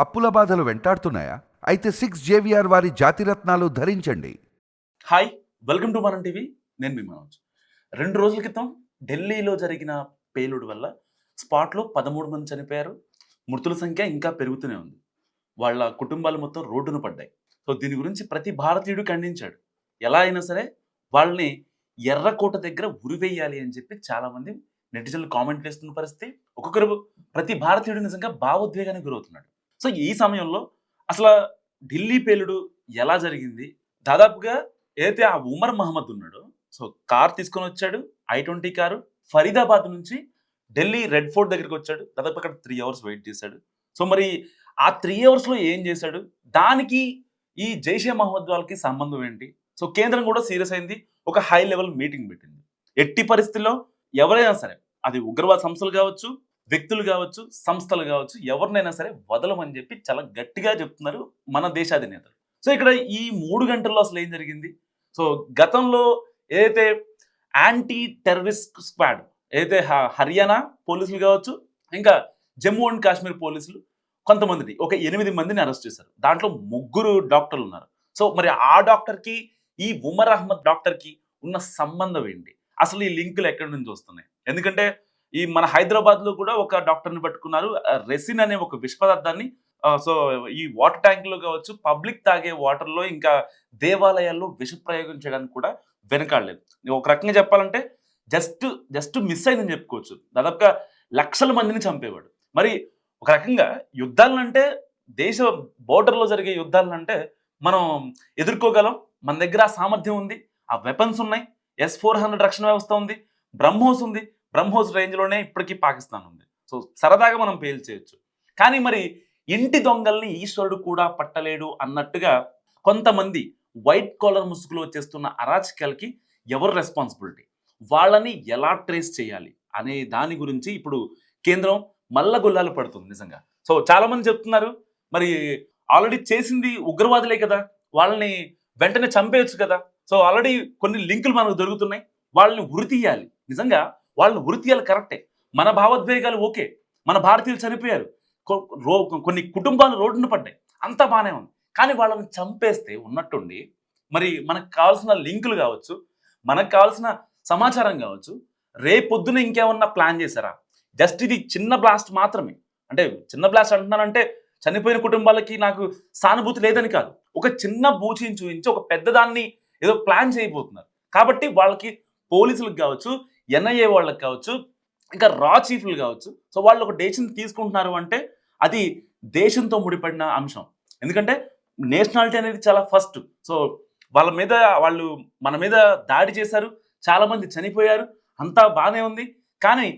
అప్పుల బాధలు వెంటాడుతున్నాయా? అయితే సిక్స్ జేవిఆర్ వారి జాతిరత్నాలు ధరించండి. Hi welcome to Manam TV. నేను మీ మనోజ్. రెండు రోజుల క్రితం ఢిల్లీలో జరిగిన పేలుడు వల్ల స్పాట్లో పదమూడు మంది చనిపోయారు. మృతుల సంఖ్య ఇంకా పెరుగుతూనే ఉంది. వాళ్ళ కుటుంబాలు మొత్తం రోడ్డున పడ్డాయి. సో దీని గురించి ప్రతి భారతీయుడు ఖండించాడు. ఎలా అయినా సరే వాళ్ళని ఎర్రకోట దగ్గర ఉరివేయాలి అని చెప్పి చాలామంది నెటిజన్లు కామెంట్ చేస్తున్న పరిస్థితి. ఒక్కొక్కరు ప్రతి భారతీయుడు నిజంగా భావోద్వేగానికి గురవుతున్నాడు. సో ఈ సమయంలో అసలు ఢిల్లీ పేలుడు ఎలా జరిగింది? దాదాపుగా ఏదైతే ఆ ఉమర్ మహమ్మద్ ఉన్నాడో సో కార్ తీసుకొని వచ్చాడు ఐ ట్వంటీ కారు ఫరీదాబాద్ నుంచి ఢిల్లీ రెడ్ ఫోర్ట్ దగ్గరికి వచ్చాడు. దాదాపు అక్కడ త్రీ అవర్స్ వెయిట్ చేశాడు. సో మరి ఆ త్రీ అవర్స్లో ఏం చేశాడు? దానికి ఈ జైషే మహమ్మద్ వాళ్ళకి సంబంధం ఏంటి? సో కేంద్రం కూడా సీరియస్ అయింది. ఒక హై లెవెల్ మీటింగ్ పెట్టింది. ఎట్టి పరిస్థితుల్లో ఎవరైనా సరే అది ఉగ్రవాద సంస్థలు కావచ్చు వ్యక్తులు కావచ్చు సంస్థలు కావచ్చు ఎవరినైనా సరే వదలమని చెప్పి చాలా గట్టిగా చెప్తున్నారు మన దేశాధినేతలు. సో ఇక్కడ ఈ మూడు గంటల్లో అసలు ఏం జరిగింది? సో గతంలో ఏదైతే యాంటీ టెర్రరిస్ట్ స్క్వాడ్ ఏదైతే హ- హర్యానా పోలీసులు కావచ్చు ఇంకా జమ్మూ అండ్ కాశ్మీర్ పోలీసులు కొంతమందిని ఒక ఎనిమిది మందిని అరెస్ట్ చేశారు. దాంట్లో ముగ్గురు డాక్టర్లు ఉన్నారు. సో మరి ఆ డాక్టర్కి ఈ ఉమర్ అహ్మద్ డాక్టర్కి ఉన్న సంబంధం ఏంటి? అసలు ఈ లింకులు ఎక్కడి నుంచి వస్తున్నాయి? ఎందుకంటే ఈ మన హైదరాబాద్లో కూడా ఒక డాక్టర్ని పట్టుకున్నారు. రెసిన్ అనే ఒక విష పదార్థాన్ని సో ఈ వాటర్ ట్యాంక్లో కావచ్చు పబ్లిక్ తాగే వాటర్లో ఇంకా దేవాలయాల్లో విష ప్రయోగం చేయడానికి కూడా వెనకాడలేదు. ఒక రకంగా చెప్పాలంటే జస్ట్ జస్ట్ మిస్ అయిందని చెప్పుకోవచ్చు. దాదాపుగా లక్షల మందిని చంపేవాడు. మరి ఒక రకంగా యుద్ధాలంటే దేశ బోర్డర్లో జరిగే యుద్ధాలంటే మనం ఎదుర్కోగలం. మన దగ్గర ఆ సామర్థ్యం ఉంది. ఆ వెపన్స్ ఉన్నాయి. ఎస్ ఫోర్ హండ్రెడ్ రక్షణ వ్యవస్థ ఉంది. బ్రహ్మోస్ ఉంది. బ్రహ్మోస్ రేంజ్లోనే ఇప్పటికీ పాకిస్తాన్ ఉంది. సో సరదాగా మనం పేల్చేయచ్చు కానీ మరి ఇంటి దొంగల్ని ఈశ్వరుడు కూడా పట్టలేడు అన్నట్టుగా కొంతమంది వైట్ కాలర్ ముసుగులో చేస్తున్న అరాచకాలకి ఎవరు రెస్పాన్సిబిలిటీ వాళ్ళని ఎలా ట్రేస్ చేయాలి? అనే దాని గురించి ఇప్పుడు కేంద్రం మల్ల గుల్లాలు పడుతుంది నిజంగా. సో చాలామంది చెప్తున్నారు మరి ఆల్రెడీ చేసింది ఉగ్రవాదులే కదా వాళ్ళని వెంటనే చంపేయచ్చు కదా. సో ఆల్రెడీ కొన్ని లింకులు మనకు దొరుకుతున్నాయి వాళ్ళని ఉరి తీయాలి. నిజంగా వాళ్ళని ఉరి కరెక్టే. మన భావోద్వేగాలు ఓకే. మన భారతీయులు చనిపోయారు. రో- కొన్ని కుటుంబాలు రోడ్డున పడ్డాయి. అంతా బాగానే ఉంది. కానీ వాళ్ళని చంపేస్తే ఉన్నట్టుండి మరి మనకు కావాల్సిన లింకులు కావచ్చు మనకు కావాల్సిన సమాచారం కావచ్చు రేపొద్దున ఇంకేమన్నా ప్లాన్ చేశారా? జస్ట్ ఇది చిన్న బ్లాస్ట్ మాత్రమే. అంటే చిన్న బ్లాస్ట్ అంటున్నానంటే చనిపోయిన కుటుంబాలకి నాకు సానుభూతి లేదని కాదు. ఒక చిన్న బూచిని చూపించి ఒక పెద్దదాన్ని ఏదో ప్లాన్ చేయబోతున్నారు. కాబట్టి వాళ్ళకి పోలీసులకు కావచ్చు ఎన్ఐఏ వాళ్ళకి కావచ్చు ఇంకా రా చీఫ్లు కావచ్చు. సో వాళ్ళు ఒక డెసిషన్ తీసుకుంటున్నారు అంటే అది దేశంతో ముడిపడిన అంశం. ఎందుకంటే నేషనాలిటీ అనేది చాలా ఫస్ట్. సో వాళ్ళ మీద వాళ్ళు మన మీద దాడి చేశారు చాలామంది చనిపోయారు అంతా బాగానే ఉంది. కానీ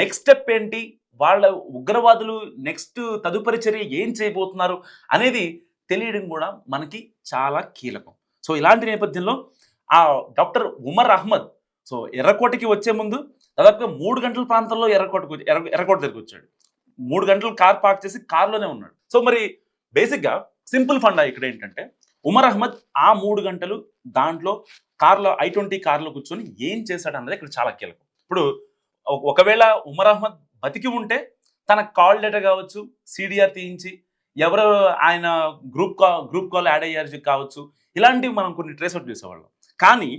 నెక్స్ట్ స్టెప్ ఏంటి? వాళ్ళ ఉగ్రవాదులు నెక్స్ట్ తదుపరి చర్య ఏం చేయబోతున్నారు అనేది తెలియడం కూడా మనకి చాలా కీలకం. సో ఇలాంటి నేపథ్యంలో ఆ డాక్టర్ ఉమర్ అహ్మద్ సో ఎర్రకోటకి వచ్చే ముందు దాదాపుగా మూడు గంటల ప్రాంతంలో ఎర్రకోటకు ఎర్ర ఎర్రకోట దగ్గరికి వచ్చాడు. మూడు గంటలు కార్ పార్క్ చేసి కార్లోనే ఉన్నాడు. సో మరి బేసిక్గా సింపుల్ ఫండా ఇక్కడ ఏంటంటే ఉమర్ అహ్మద్ ఆ మూడు గంటలు దాంట్లో కార్లో ఐ ట్వంటీ కార్లో కూర్చొని ఏం చేశాడు అన్నది ఇక్కడ చాలా కీలకం. ఇప్పుడు ఒకవేళ ఉమర్ అహ్మద్ బతికి ఉంటే తన కాల్ డేటా కావచ్చు సిడిఆర్ తీయించి ఎవరు ఆయన గ్రూప్ కా గ్రూప్ కాల్ యాడ్ అయ్యారు కావచ్చు ఇలాంటివి మనం కొన్ని ట్రేస్ అవుట్ చేసేవాళ్ళం. కానీ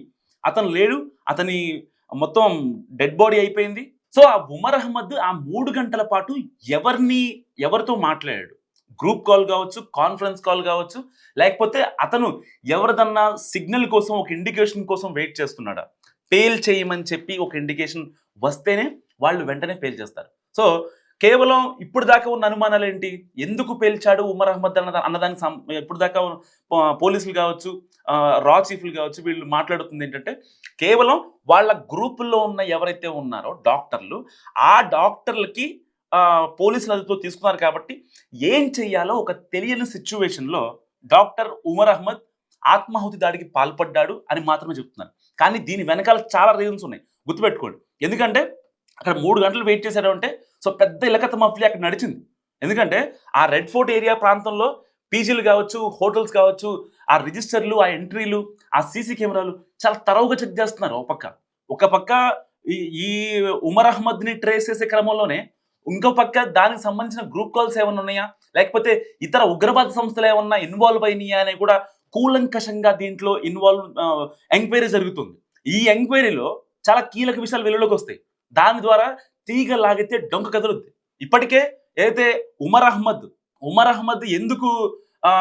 అతను లేడు అతని మొత్తం డెడ్ బాడీ అయిపోయింది. సో ఆ ఉమర్ అహ్మద్ ఆ మూడు గంటల పాటు ఎవరిని ఎవరితో మాట్లాడాడు? గ్రూప్ కాల్ కావచ్చు కాన్ఫరెన్స్ కాల్ కావచ్చు లేకపోతే అతను ఎవరిదన్నా సిగ్నల్ కోసం ఒక ఇండికేషన్ కోసం వెయిట్ చేస్తున్నాడా? పేల్ చేయమని చెప్పి ఒక ఇండికేషన్ వస్తేనే వాళ్ళు వెంటనే పేల్ చేస్తారు. సో కేవలం ఇప్పుడు దాకా ఉన్న అనుమానాలు ఏంటి ఎందుకు పేల్చాడు ఉమర్ అహ్మద్ అన్న అన్నదానికి ఇప్పుడు దాకా పోలీసులు కావచ్చు రా చీఫ్లు కావచ్చు వీళ్ళు మాట్లాడుతుంది ఏంటంటే కేవలం వాళ్ళ గ్రూపుల్లో ఉన్న ఎవరైతే ఉన్నారో డాక్టర్లు ఆ డాక్టర్లకి పోలీసులు అదితో తీసుకున్నారు కాబట్టి ఏం చెయ్యాలో ఒక తెలియని సిచ్యువేషన్లో డాక్టర్ ఉమర్ అహ్మద్ ఆత్మాహుతి దాడికి పాల్పడ్డాడు అని మాత్రమే చెప్తున్నారు. కానీ దీని వెనకాల చాలా రీజన్స్ ఉన్నాయి. గుర్తుపెట్టుకోండి. ఎందుకంటే అక్కడ మూడు గంటలు వెయిట్ చేశాడు అంటే సో పెద్ద ఇలకత మఫ్లీ అక్కడ నడిచింది. ఎందుకంటే ఆ రెడ్ ఫోర్ట్ ఏరియా ప్రాంతంలో పీజీలు కావచ్చు హోటల్స్ కావచ్చు ఆ రిజిస్టర్లు ఆ ఎంట్రీలు ఆ సీసీ కెమెరాలు చాలా తరవుగా చెక్ చేస్తున్నారు ఒక పక్క. ఒక పక్క ఈ- ఈ ఉమర్ అహ్మద్ని ట్రేస్ చేసే క్రమంలోనే ఇంకో పక్క దానికి సంబంధించిన గ్రూప్ కాల్స్ ఏమైనా ఉన్నాయా? లేకపోతే ఇతర ఉగ్రవాద సంస్థలు ఏమన్నా ఇన్వాల్వ్ అయినాయా అని కూడా కూలంకషంగా దీంట్లో ఇన్వాల్వ్ ఎంక్వైరీ జరుగుతుంది. ఈ ఎంక్వైరీలో చాలా కీలక విషయాలు వెలుగులోకి వస్తాయి. దాని ద్వారా తీగ లాగితే డొంక కదులుద్ది. ఇప్పటికే ఏదైతే ఉమర్ అహ్మద్ ఉమర్ అహ్మద్ ఎందుకు ఆ,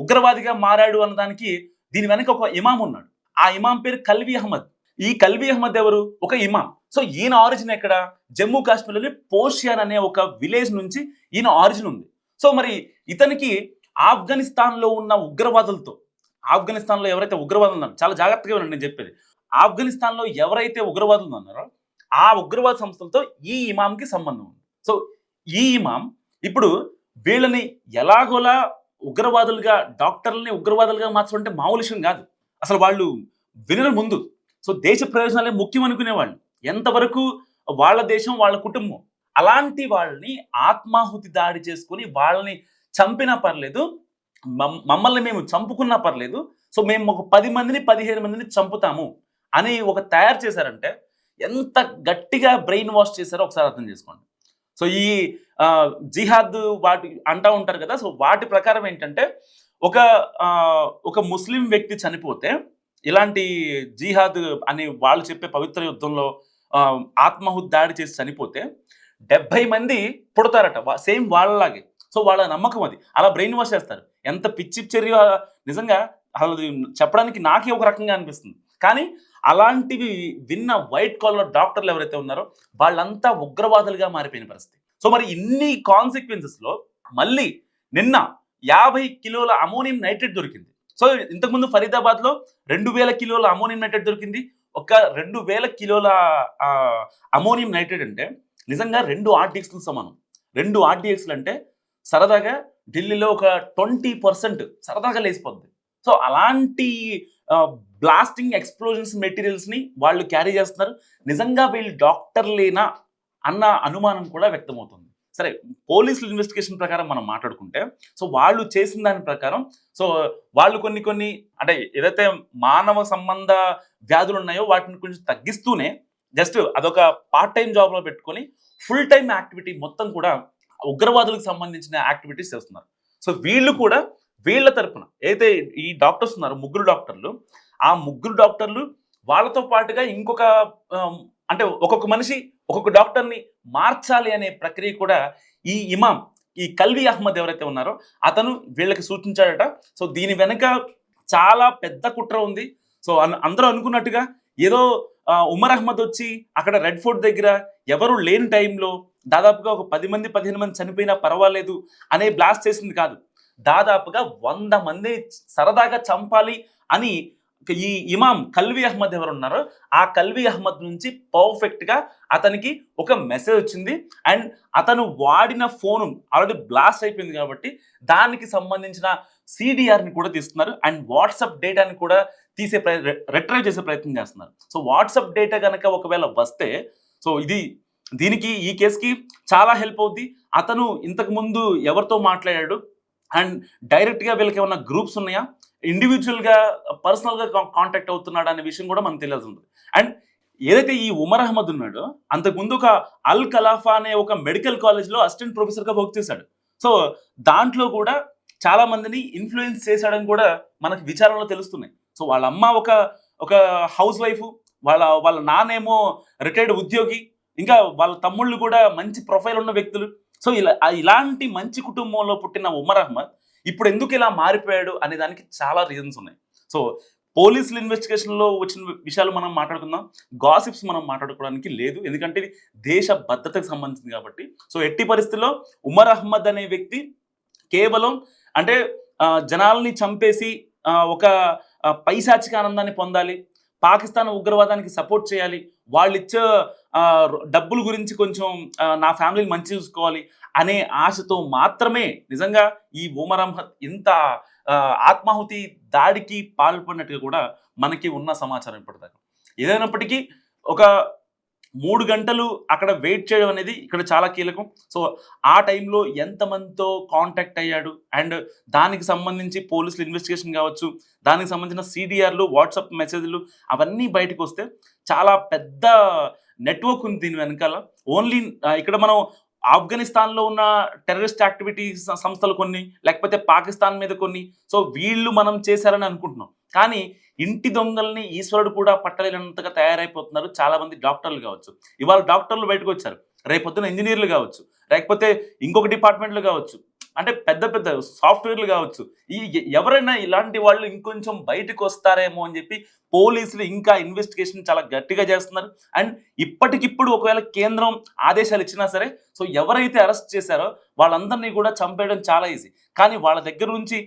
ఉగ్రవాదిగా మారాడు అన్నదానికి దీని వెనక ఒక ఇమాం ఉన్నాడు. ఆ ఇమాం పేరు కల్వి అహ్మద్. ఈ కల్వి అహ్మద్ ఎవరు? ఒక ఇమాం సో ఈయన ఆరిజిన్ ఎక్కడ? జమ్మూ కాశ్మీర్లోని పోషియాన్ అనే ఒక విలేజ్ నుంచి ఈయన ఆరిజిన్ ఉంది. సో మరి ఇతనికి ఆఫ్ఘనిస్తాన్లో ఉన్న ఉగ్రవాదులతో ఆఫ్ఘనిస్తాన్లో ఎవరైతే ఉగ్రవాదులు ఉన్నారో చాలా జాగ్రత్తగా వినండి నేను చెప్పేది. ఆఫ్ఘనిస్తాన్లో ఎవరైతే ఉగ్రవాదులు ఉన్నారో ఆ ఉగ్రవాద సంస్థలతో ఈ ఇమాంకి సంబంధం ఉంది. సో ఈ ఇమాం ఇప్పుడు వీళ్ళని ఎలాగోలా ఉగ్రవాదులుగా డాక్టర్లని ఉగ్రవాదులుగా మార్చడం మామూలు విషయం కాదు. అసలు వాళ్ళు వినరు ముందు. సో దేశ ప్రయోజనాలే ముఖ్యం అనుకునేవాళ్ళు. ఎంతవరకు వాళ్ళ దేశం వాళ్ళ కుటుంబం అలాంటి వాళ్ళని ఆత్మాహుతి దాడి చేసుకుని వాళ్ళని చంపినా పర్లేదు మమ్- మమ్మల్ని మేము చంపుకున్నా పర్లేదు. సో మేము ఒక పది మందిని పదిహేను మందిని చంపుతాము అని ఒక తయారు చేశారంటే ఎంత గట్టిగా బ్రెయిన్ వాష్ చేశారో ఒకసారి అర్థం చేసుకోండి. సో ఈ జిహాద్ వాటి అంటా ఉంటారు కదా సో వాటి ప్రకారం ఏంటంటే ఒక ఆ, ఒక ముస్లిం వ్యక్తి చనిపోతే ఇలాంటి జిహాద్ అని వాళ్ళు చెప్పే పవిత్ర యుద్ధంలో ఆ, దాడి చేసి చనిపోతే డెబ్బై మంది పుడతారట సేమ్ వాళ్ళలాగే. సో వాళ్ళ నమ్మకం అది. అలా బ్రెయిన్ వాష్ చేస్తారు. ఎంత పిచ్చి చర్య నిజంగా అసలు చెప్పడానికి నాకే ఒక రకంగా అనిపిస్తుంది. కానీ అలాంటివి విన్న వైట్ కాలర్ డాక్టర్లు ఎవరైతే ఉన్నారో వాళ్ళంతా ఉగ్రవాదులుగా మారిపోయిన పరిస్థితి. సో మరి ఇన్ని కాన్సిక్వెన్సెస్లో మళ్ళీ నిన్న యాభై కిలోల అమోనియం నైట్రేట్ దొరికింది. సో ఇంతకుముందు ఫరీదాబాద్లో రెండు వేల కిలోల అమోనియం నైట్రేట్ దొరికింది. ఒక రెండు వేల కిలోల అమోనియం నైట్రేట్ అంటే నిజంగా రెండు ఆర్టీఎక్స్లు సమానం. రెండు ఆర్టీఎక్స్లు అంటే సరదాగా ఢిల్లీలో ఒక ట్వంటీ పర్సెంట్ సరదాగా లేచిపోద్ది. సో అలాంటి బ్లాస్టింగ్ ఎక్స్ప్లోజన్స్ మెటీరియల్స్ని వాళ్ళు క్యారీ చేస్తున్నారు. నిజంగా వీళ్ళు డాక్టర్లేనా అన్న అనుమానం కూడా వ్యక్తమవుతుంది. సరే పోలీసులు ఇన్వెస్టిగేషన్ ప్రకారం మనం మాట్లాడుకుంటే సో వాళ్ళు చేసిన దాని ప్రకారం సో వాళ్ళు కొన్ని కొన్ని అంటే ఏదైతే మానవ సంబంధ వ్యాధులు ఉన్నాయో వాటిని కొంచెం తగ్గిస్తూనే జస్ట్ అదొక పార్ట్ టైం జాబ్లో పెట్టుకొని ఫుల్ టైం యాక్టివిటీ మొత్తం కూడా ఉగ్రవాదులకు సంబంధించిన యాక్టివిటీస్ చేస్తున్నారు. సో వీళ్ళు కూడా వీళ్ళ తరపున ఏదైతే ఈ డాక్టర్స్ ఉన్నారు ముగ్గురు డాక్టర్లు ఆ ముగ్గురు డాక్టర్లు వాళ్ళతో పాటుగా ఇంకొక అంటే ఒక్కొక్క మనిషి ఒక్కొక్క డాక్టర్ని మార్చాలి అనే ప్రక్రియ కూడా ఈ ఇమాం ఈ కల్వి అహ్మద్ ఎవరైతే ఉన్నారో అతను వీళ్ళకి సూచించాడట. సో దీని వెనక చాలా పెద్ద కుట్ర ఉంది. సో అన్- అందరూ అనుకున్నట్టుగా ఏదో ఉమర్ అహ్మద్ వచ్చి అక్కడ రెడ్ ఫోర్ట్ దగ్గర ఎవరు లేని టైంలో దాదాపుగా ఒక పది మంది పదిహేను మంది చనిపోయినా పర్వాలేదు అనే బ్లాస్ట్ చేసింది కాదు. దాదాపుగా వంద మంది సరదాగా చంపాలి అని ఈ ఇమాం కల్వి అహ్మద్ ఎవరు ఉన్నారో ఆ కల్వి అహ్మద్ నుంచి పర్ఫెక్ట్గా అతనికి ఒక మెసేజ్ వచ్చింది. అండ్ అతను వాడిన ఫోన్ ఆల్రెడీ బ్లాస్ట్ అయిపోయింది కాబట్టి దానికి సంబంధించిన సిడిఆర్ని కూడా తీస్తున్నారు. అండ్ వాట్సాప్ డేటాని కూడా తీసే రిట్రైవ్ చేసే ప్రయత్నం చేస్తున్నారు. సో వాట్సాప్ డేటా కనుక ఒకవేళ వస్తే సో ఇది దీనికి ఈ కేసుకి చాలా హెల్ప్ అవుద్ది. అతను ఇంతకు ముందు ఎవరితో మాట్లాడాడు? అండ్ డైరెక్ట్గా వీళ్ళకి ఏమైనా గ్రూప్స్ ఉన్నాయా? ఇండివిజువల్గా పర్సనల్గా కాంటాక్ట్ అవుతున్నాడు అనే విషయం కూడా మనకు తెలియాల్సి ఉంటుంది. అండ్ ఏదైతే ఈ ఉమర్ అహ్మద్ ఉన్నాడో అంతకుముందు ఒక అల్ కలాఫా అనే ఒక మెడికల్ కాలేజ్లో అసిస్టెంట్ ప్రొఫెసర్గా వర్క్ చేశాడు. సో దాంట్లో కూడా చాలా మందిని ఇన్ఫ్లుయెన్స్ చేశాడని కూడా మనకు విచారణలో తెలుస్తున్నాయి. సో వాళ్ళ అమ్మ ఒక ఒక హౌస్ వైఫ్ వాళ్ళ వాళ్ళ నాన్నేమో రిటైర్డ్ ఉద్యోగి ఇంకా వాళ్ళ తమ్ముళ్ళు కూడా మంచి ప్రొఫైల్ ఉన్న వ్యక్తులు. సో ఇలా ఇలాంటి మంచి కుటుంబంలో పుట్టిన ఉమర్ అహ్మద్ ఇప్పుడు ఎందుకు ఇలా మారిపోయాడు అనే దానికి చాలా రీజన్స్ ఉన్నాయి. సో పోలీసుల ఇన్వెస్టిగేషన్లో వచ్చిన విషయాలు మనం మాట్లాడుకుందాం. గాసిప్స్ మనం మాట్లాడుకోవడానికి లేదు. ఎందుకంటే ఇది దేశ భద్రతకు సంబంధించింది కాబట్టి. సో ఎట్టి పరిస్థితుల్లో ఉమర్ అహ్మద్ అనే వ్యక్తి కేవలం అంటే జనాల్ని చంపేసి ఒక పైశాచిక ఆనందాన్ని పొందాలి. పాకిస్తాన్ ఉగ్రవాదానికి సపోర్ట్ చేయాలి. వాళ్ళు ఇచ్చే డబ్బుల గురించి కొంచెం నా ఫ్యామిలీని మంచి చూసుకోవాలి అనే ఆశతో మాత్రమే నిజంగా ఈ ఉమర్ అహ్మద్ ఇంత ఆత్మాహుతి దాడికి పాల్పడినట్టుగా కూడా మనకి ఉన్న సమాచారం ఇప్పటిదాకా. ఏదైనప్పటికీ ఒక మూడు గంటలు అక్కడ వెయిట్ చేయడం అనేది ఇక్కడ చాలా కీలకం. సో ఆ టైంలో ఎంతమందితో కాంటాక్ట్ అయ్యాడు? అండ్ దానికి సంబంధించి పోలీసులు ఇన్వెస్టిగేషన్ కావచ్చు దానికి సంబంధించిన సిడిఆర్లు వాట్సాప్ మెసేజ్లు అవన్నీ బయటకు వస్తే చాలా పెద్ద నెట్వర్క్ ఉంది దీని వెనకాల. ఓన్లీ ఇక్కడ మనం ఆఫ్ఘనిస్తాన్లో ఉన్న టెర్రరిస్ట్ యాక్టివిటీస్ సంస్థలు కొన్ని లేకపోతే పాకిస్తాన్ మీద కొన్ని. సో వీళ్ళు మనం చేశారని అనుకుంటున్నాం. కానీ ఇంటి దొంగల్ని ఈశ్వరుడు కూడా పట్టలేనంతగా తయారైపోతున్నారు చాలా మంది డాక్టర్లు కావచ్చు. ఇవాళ డాక్టర్లు బయటకు వచ్చారు. రేపొద్దున ఇంజనీర్లు కావచ్చు. లేకపోతే ఇంకొక డిపార్ట్మెంట్లు కావచ్చు. అంటే పెద్ద పెద్ద సాఫ్ట్వేర్లు కావచ్చు. ఈ ఎవరైనా ఇలాంటి వాళ్ళు ఇంకొంచెం బయటకు వస్తారేమో అని చెప్పి పోలీసులు ఇంకా ఇన్వెస్టిగేషన్ చాలా గట్టిగా చేస్తున్నారు. అండ్ ఇప్పటికిప్పుడు ఒకవేళ కేంద్రం ఆదేశాలు ఇచ్చినా సరే సో ఎవరైతే అరెస్ట్ చేశారో వాళ్ళందరినీ కూడా చంపేయడం చాలా ఈజీ. కానీ వాళ్ళ దగ్గర నుంచి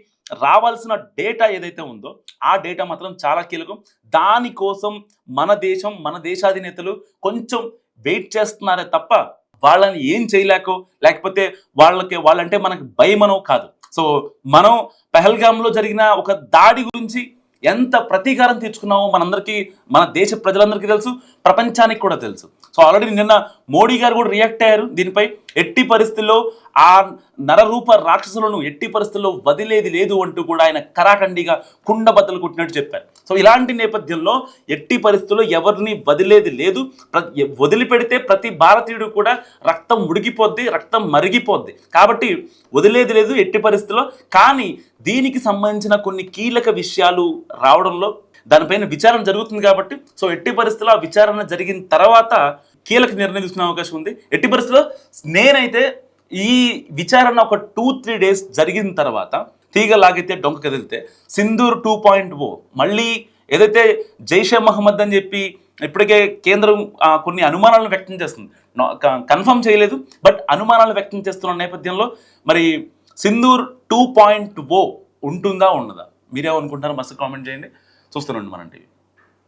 రావాల్సిన డేటా ఏదైతే ఉందో ఆ డేటా మాత్రం చాలా కీలకం. దానికోసం మన దేశం మన దేశాధినేతలు కొంచెం వెయిట్ చేస్తున్నారే తప్ప వాళ్ళని ఏం చేయలేకో లేకపోతే వాళ్ళకి వాళ్ళంటే మనకి భయమనో కాదు. సో మనం పెహల్గామ్లో జరిగిన ఒక దాడి గురించి ఎంత ప్రతీకారం తీర్చుకున్నామో మనందరికీ మన దేశ ప్రజలందరికీ తెలుసు ప్రపంచానికి కూడా తెలుసు. సో ఆల్రెడీ నిన్న మోడీ గారు కూడా రియాక్ట్ అయ్యారు దీనిపై. ఎట్టి పరిస్థితుల్లో ఆ నరరూప రాక్షసులను ఎట్టి పరిస్థితుల్లో వదిలేది లేదు అంటూ కూడా ఆయన కరాఖండిగా కుండబద్దలు కొట్టినట్టు చెప్పారు. సో ఇలాంటి నేపథ్యంలో ఎట్టి పరిస్థితుల్లో ఎవరిని వదిలేది లేదు. వదిలిపెడితే ప్రతి భారతీయుడు కూడా రక్తం ఉడికిపోద్ది రక్తం మరిగిపోద్ది. కాబట్టి వదిలేది లేదు ఎట్టి పరిస్థితుల్లో. కానీ దీనికి సంబంధించిన కొన్ని కీలక విషయాలు రావడంలో దానిపైన విచారణ జరుగుతుంది కాబట్టి సో ఎట్టి పరిస్థితుల్లో ఆ విచారణ జరిగిన తర్వాత కీలక నిర్ణయం తీసుకునే అవకాశం ఉంది. ఎట్టి పరిస్థితిలో నేనైతే ఈ విచారణ ఒక టూ త్రీ డేస్ జరిగిన తర్వాత తీగ లాగితే డొంక కదిలితే సింధూర్ టూ పాయింట్ ఓ మళ్ళీ ఏదైతే జైషే మహమ్మద్ అని చెప్పి ఇప్పటికే కేంద్రం కొన్ని అనుమానాలను వ్యక్తం చేస్తుంది. కన్ఫర్మ్ చేయలేదు. బట్ అనుమానాలు వ్యక్తం చేస్తున్న నేపథ్యంలో మరి సింధూర్ టూ పాయింట్ ఓ ఉంటుందా ఉండదా? మీరేమనుకుంటారో మస్తు కామెంట్ చేయండి. చూస్తున్నాండి మన టీవీ